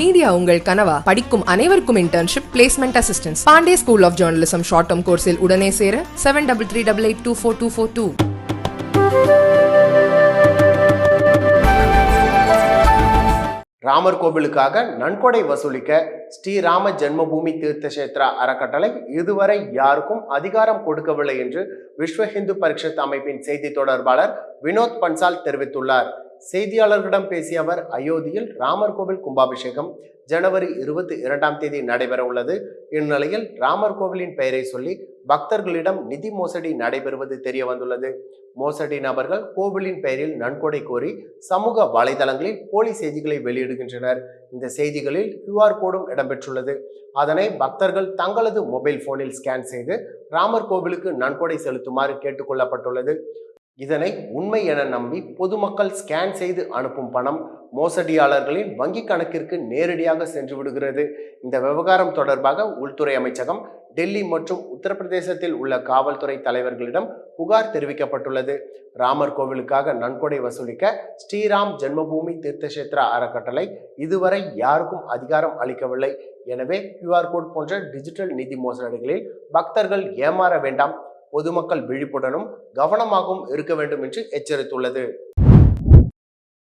Media உங்கள் கனவா? படிக்கும் அனைவருக்கும் internship placement assistance Pandey school of journalism short term கோர்ஸில் உடனே சேர seven double three double eight two four two four two Ramar கோவிலுக்காக நன்கொடை வசூலிக்க ஸ்ரீராம ஜென்மபூமி தீர்த்தசேத்ரா அறக்கட்டளை இதுவரை யாருக்கும் அதிகாரம் கொடுக்கவில்லை என்று விஸ்வ ஹிந்து பரிஷத் அமைப்பின் செய்தி தொடர்பாளர் வினோத் பன்சால் தெரிவித்துள்ளார். செய்தியாளர்களிடம் பேசிய அவர் அயோத்தியில் ராமர் கோவில் கும்பாபிஷேகம் ஜனவரி இருபத்தி இரண்டாம் தேதி நடைபெற உள்ளது. இந்நிலையில் ராமர் கோவிலின் பெயரை சொல்லி பக்தர்களிடம் நிதி மோசடி நடைபெறுவது தெரிய வந்துள்ளது மோசடி நபர்கள் கோவிலின் பெயரில் நன்கொடை கோரி சமூக வலைதளங்களில் போலி செய்திகளை வெளியிடுகின்றனர். இந்த செய்திகளில் கியூஆர் கோடும் இடம்பெற்றுள்ளது. அதனை பக்தர்கள் தங்களது மொபைல் போனில் ஸ்கேன் செய்து ராமர் கோவிலுக்கு நன்கொடை செலுத்துமாறு கேட்டுக்கொள்ளப்பட்டுள்ளது இதனை உண்மை என நம்பி பொதுமக்கள் ஸ்கேன் செய்து அனுப்பும் பணம் மோசடியாளர்களின் வங்கி கணக்கிற்கு நேரடியாக சென்று விடுகிறது. இந்த விவகாரம் தொடர்பாக உள்துறை அமைச்சகம் டெல்லி மற்றும் உத்தரப்பிரதேசத்தில் உள்ள காவல்துறை தலைவர்களிடம் புகார் தெரிவிக்கப்பட்டுள்ளது. ராமர் கோவிலுக்காக நன்கொடை வசூலிக்க ஸ்ரீராம் ஜென்மபூமி தீர்த்தக்ஷேத்ரா அறக்கட்டளை இதுவரை யாருக்கும் அதிகாரம் அளிக்கவில்லை. எனவே கியூஆர் கோட் போன்ற டிஜிட்டல் நிதி மோசடிகளில் பக்தர்கள் ஏமாற வேண்டாம். பொதுமக்கள் விழிப்புடனும் கவனமாகவும் இருக்க வேண்டும் என்று எச்சரித்துள்ளது.